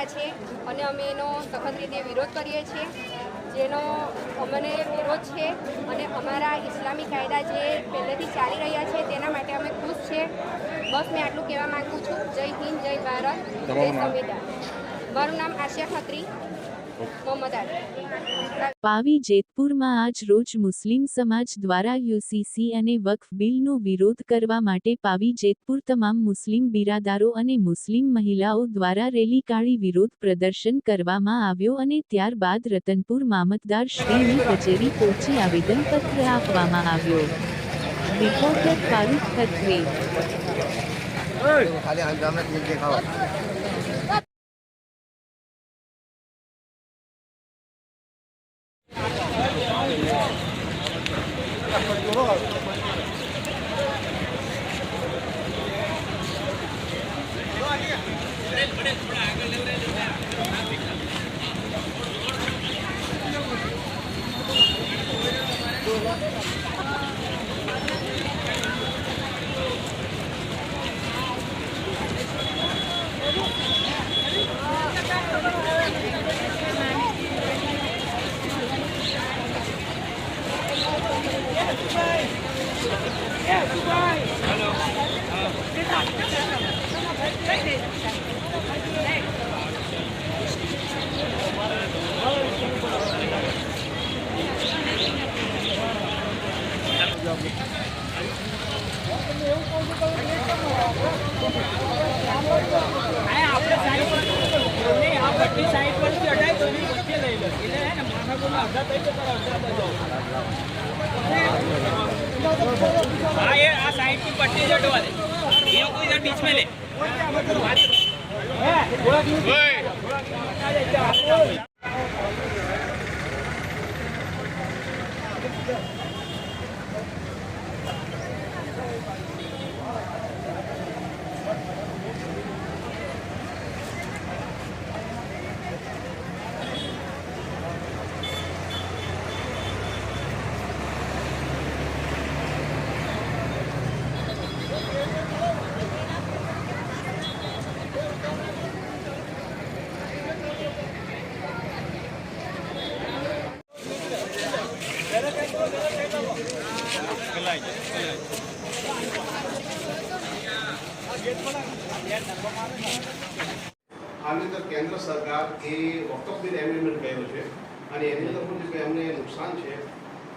રહ્યા છે અને અમે એનો સખત રીતે વિરોધ કરીએ છીએ. જેનો અમને વિરોધ છે અને અમારા ઇસ્લામી કાયદા જે પહેલેથી ચાલી રહ્યા છે તેના માટે અમે ખુશ છે. બસ મેં આટલું કહેવા માગું છું. જય હિન્દ જય ભારત જય સંવિધાન. મારું નામ આશિયા ખત્રી પાવી જેતપુરમાં આજ રોજ મુસ્લિમ સમાજ દ્વારા યુસીસી અને વક્ફ બિલનો વિરોધ કરવા માટે પાવી જેતપુર તમામ મુસ્લિમ બિરાદારો અને મુસ્લિમ મહિલાઓ દ્વારા રેલી કાઢી વિરોધ પ્રદર્શન કરવામાં આવ્યો અને ત્યારબાદ રતનપુર મામતદાર શ્રીની કચેરી પહોંચી આવેદનપત્ર આપવામાં આવ્યો. રિપોર્ટર ફારૂક ખત્રી. ખાલી આ ગામને જ દેખાવા આપણે સાઈડ પર નહીં આ બધી સાઈડ પરથી અડાય તો એની વચ્ચે લઈ લો એટલે हाँ ये आ साइड की पट्टी से डुबा दे ये को इधर बीच में ले ओए આની અંદર કેન્દ્ર સરકાર એ વકફ બિલ એમેન્ડમેન્ટ કર્યું છે અને એની અંદર જે અમને નુકસાન છે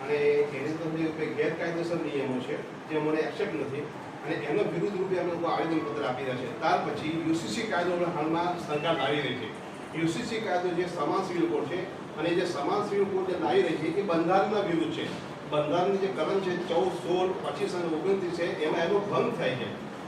અને એની અંદર જે ગેરકાયદેસર નિયમો છે જે મને એક્સેપ્ટ નથી અને એનો વિરુદ્ધ રૂપે અમે લોકો આવેદનપત્ર આપી રહ્યા છે. ત્યાર પછી યુસીસી કાયદો હાલમાં સરકાર લાવી રહી છે. યુસીસી કાયદો જે સમાન સિવિલ કોડ છે અને જે સમાન સિવિલ કોડ જે લાવી રહી છે એ બંધારણના વિરુદ્ધ છે. બંધારણની જે કલમ છે ચૌદ, સોળ, પચીસ અને ઓગણત્રીસ છે, એમાં એનો ભંગ થાય છે.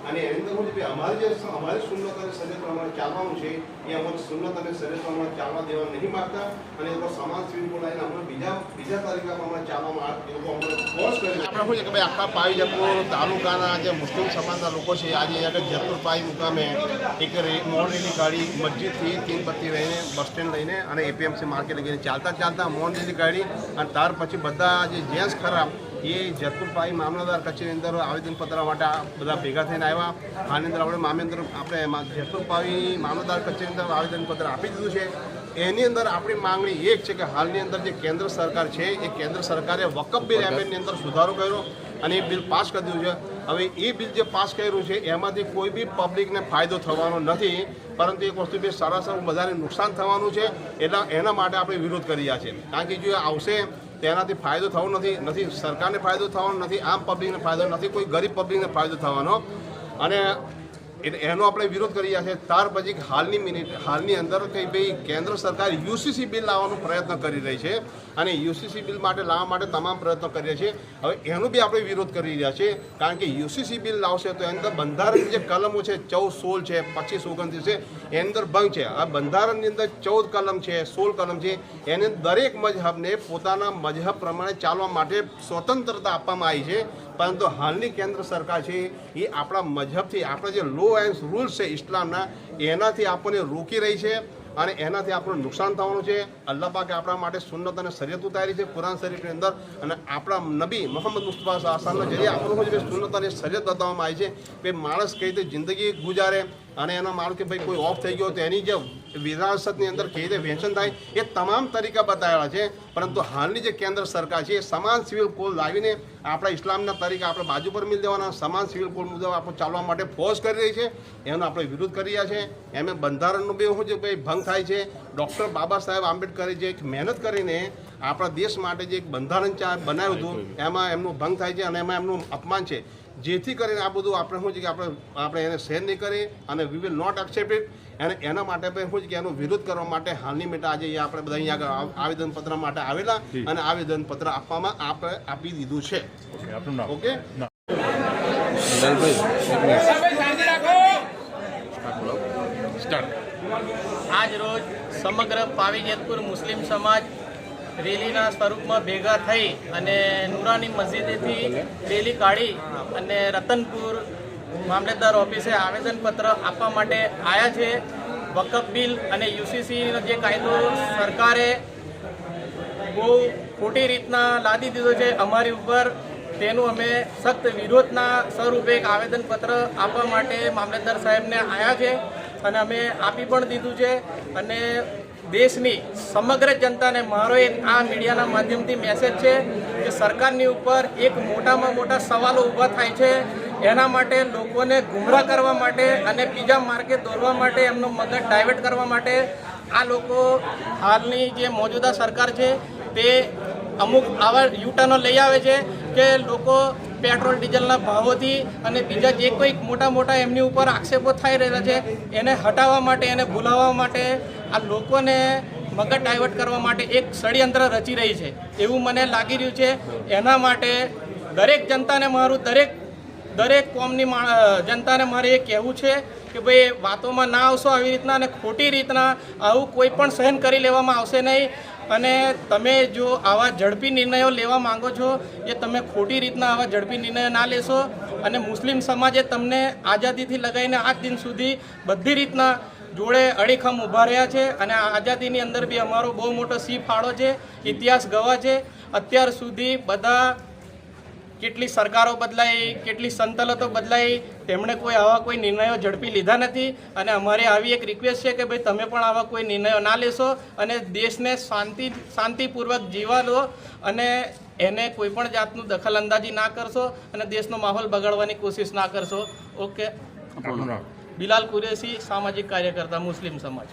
અને એની અંદર શું અમારે જે અમારે સુન્નત અને શરીર પ્રમાણે ચાલવાનું છે, એ અમારે સુન્નત અને શરીર પ્રમાણે ચાલવા દેવા નહીં માગતા. અને એ સમાન સિવિલ બોલાવીને અમને બીજા બીજા તારીખમાં અમારે ચાલવામાં એ લોકો અમને ફોર્સ કરે આપણે શું છે કે ભાઈ આખા પાવીજપુર તાલુકાના જે મુસ્લિમ સમાજના લોકો છે, આજે આગળ જેતપુર પાઈ મુકામે એક મૌન રેલી કાઢી, મસ્જિદથી તીનપત્તી રહીને બસ સ્ટેન્ડ લઈને અને એપીએમસી માર્કેટ લઈને ચાલતા ચાલતા મૌન રેલી કાઢી અને ત્યાર પછી બધા જે જેન્ટ્સ ખરા એ જેતપુર પાઈ મામલતદાર કચેરી અંદર આવેદનપત્ર માટે બધા ભેગા થઈને આવ્યા. આની અંદર આપણે મામેન્દ્ર આપણે મા- જેતપુર પાવી મામલતદાર કચેરી અંદર આવેદનપત્ર આપી દીધું છે. એની અંદર આપણી માંગણી એક છે કે હાલની અંદર જે કેન્દ્ર સરકાર છે, એ કેન્દ્ર સરકારે વકફ બિલ એમેન્ડની અંદર સુધારો કર્યો. અને એ બિલ પાસ કરી દીધું છે. હવે એ બિલ જે પાસ કર્યું છે, એમાંથી કોઈ બી પબ્લિકને ફાયદો થવાનો નથી, પરંતુ એક વસ્તુ બી સરાસર બધાને નુકસાન થવાનું છે, એટલે એના માટે આપણે વિરોધ કરી રહ્યા છે કારણ કે જો આવશે, તેનાથી ફાયદો થવો નથી નથી સરકારને ફાયદો થવાનો, નથી આમ પબ્લિકને ફાયદો નથી, કોઈ ગરીબ પબ્લિકને ફાયદો થવાનો. અને એનો આપણે વિરોધ કરી રહ્યા છે. ત્યાર પછી હાલની મિનિટ હાલની અંદર કંઈ ભાઈ કેન્દ્ર સરકાર યુસીસી બિલ લાવવાનો પ્રયત્ન કરી રહી છે અને યુસીસી બિલ માટે લાવવા માટે તમામ પ્રયત્નો કરી રહ્યા છે. હવે એનો બી આપણે વિરોધ કરી રહ્યા છે. કારણ કે યુસીસી બિલ લાવશે તો એની અંદર બંધારણની જે કલમો છે, ચૌદ, સોળ છે, પચીસ, ઓગણત્રીસ છે, એની અંદર ભંગ છે. આ બંધારણની અંદર ચૌદ કલમ છે, સોળ કલમ છે. એને દરેક મજહબને પોતાના મજહબ પ્રમાણે ચાલવા માટે સ્વતંત્રતા આપવામાં આવી છે. પરંતુ હાલની કેન્દ્ર સરકાર છે, એ આપણા મજહબથી, આપણા જે લો એન્ડ રૂલ્સ છે ઇસ્લામના, એનાથી આપણને રોકી રહી છે અને એનાથી આપણું નુકસાન થવાનું છે. અલ્લાહ પાકે આપણા માટે સુન્નત અને શરીયત ઉતારી છે કુરાન શરીફની અંદર અને આપણા નબી મોહમ્મદ મુસ્તફા સાહસાના જરીએ આપણું જે સુન્નત અને શરીયત બતાવવામાં આવી છે કે માણસ કઈ રીતે જિંદગી ગુજારે અને એનો મારું કે ભાઈ કોઈ ઓફ થઈ ગયો તો એની જે વિરાસતની અંદર કેવી રીતે વહેંચન થાય એ તમામ તરીકા બતાવેલા છે. પરંતુ હાલની જે કેન્દ્ર સરકાર છે એ સમાન સિવિલ કોડ લાવીને આપણા ઇસ્લામના તરીકે આપણે બાજુ પર મિલ દેવાના, સમાન સિવિલ કોડ મુજબ આપણે ચાલવા માટે ફોર્સ કરી રહી છે. એનો આપણે વિરોધ કરી રહ્યા છે. એમ બંધારણનું બી શું છે ભાઈ ભંગ થાય છે. ડૉક્ટર બાબા સાહેબ આંબેડકરે જે એક મહેનત કરીને આપણા દેશ માટે જે એક બંધારણ ચા બનાવ્યું હતું એમાં એમનું ભંગ થાય છે અને એમાં એમનું અપમાન છે. જેથી કરીને આ બધું આપણે શું છે કે આપણે આપણે એને સહેન નહીં કરીએ અને we will not accept it અને એના માટે પણ શું છે કે એનો વિરોધ કરવા માટે હાલની મિનિટે આજે અહીંયા આપણે બધા અહીંયા આગળ આવેદનપત્ર માટે આવેલા અને આવેદનપત્ર આપવામાં આપણે આપી દીધું છે. ઓકે આજ રોજ સમગ્ર પાવી જેતપુર મુસ્લિમ સમાજ રેલીના સ્વરૂપમાં ભેગા થઈ અને નુરાની મસ્જિદેથી રેલી કાઢી અને રતનપુર મામલતદાર ઓફિસે આવેદનપત્ર આપવા માટે આવ્યા છે. વકફ બિલ અને યુસીસીનો જે કાયદો સરકારે બહુ ખોટી રીતના લાદી દીધો છે અમારી ઉપર, તેનું અમે સખ્ત વિરોધના સ્વરૂપે એક આવેદનપત્ર આપવા માટે મામલતદાર સાહેબને આવ્યા છે. અને અમે આપી પણ દીધું છે. અને દેશની સમગ્ર જનતાને મારો એક આ મીડિયાના માધ્યમથી મેસેજ છે કે સરકારની ઉપર એક મોટામાં મોટા સવાલો ઊભા થાય છે. એના માટે લોકોને ગુમરાહ કરવા માટે અને બીજા માર્ગે દોરવા માટે, એમનો મગજ ડાયવર્ટ કરવા માટે આ લોકો હાલની જે મોજૂદા સરકાર છે તે અમુક આવા યુટર્નો લઈ આવે છે કે લોકો પેટ્રોલ, ડીઝલના ભાવોથી અને બીજા જે કોઈ મોટા મોટા એમની ઉપર આક્ષેપો થઈ રહેલા છે, એને હટાવવા માટે, એને ભૂલાવવા માટે, આ લોકોને મગજ ડાયવર્ટ કરવા માટે એક ષડયંત્ર રચી રહી છે. એવું મને લાગી રહ્યું છે. એના માટે દરેક જનતાને મારું, દરેક દરેક કોમની જનતાને મારે એ કહેવું છે કે ભાઈ વાતોમાં ના આવશો આવી રીતના અને ખોટી રીતના આવું કોઈ પણ સહન કરી લેવામાં આવશે નહીં. અને તમે જો આવા ઝડપી નિર્ણયો લેવા માંગો છો, એ તમે ખોટી રીતના આવા ઝડપી નિર્ણયો ના લેશો. અને મુસ્લિમ સમાજે તમને આઝાદીથી લગાવીને આજ દિન સુધી બધી રીતના જોડે અડીખમ ઊભા રહ્યા છે. અને આઝાદીની અંદર બી અમારો બહુ મોટો સી ફાળો છે, ઇતિહાસ ગવા છે. અત્યાર સુધી બધા કેટલી સરકારો બદલાઈ કેટલી સંતલતો બદલાઈ તેમણે કોઈ આવા કોઈ નિર્ણયો ઝડપી લીધા નથી. અને અમારી આવી એક રિક્વેસ્ટ છે કે ભાઈ તમે પણ આવા કોઈ નિર્ણયો ના લેશો અને દેશને શાંતિ શાંતિપૂર્વક જીવા લો અને એને કોઈ પણ જાતનું દખલ અંદાજી ના કરશો અને દેશનો માહોલ બગાડવાની કોશિશ ના કરશો. ઓકે. બિલાલ કુરેશી સામાજિક કાર્યકર્તા મુસ્લિમ સમાજ.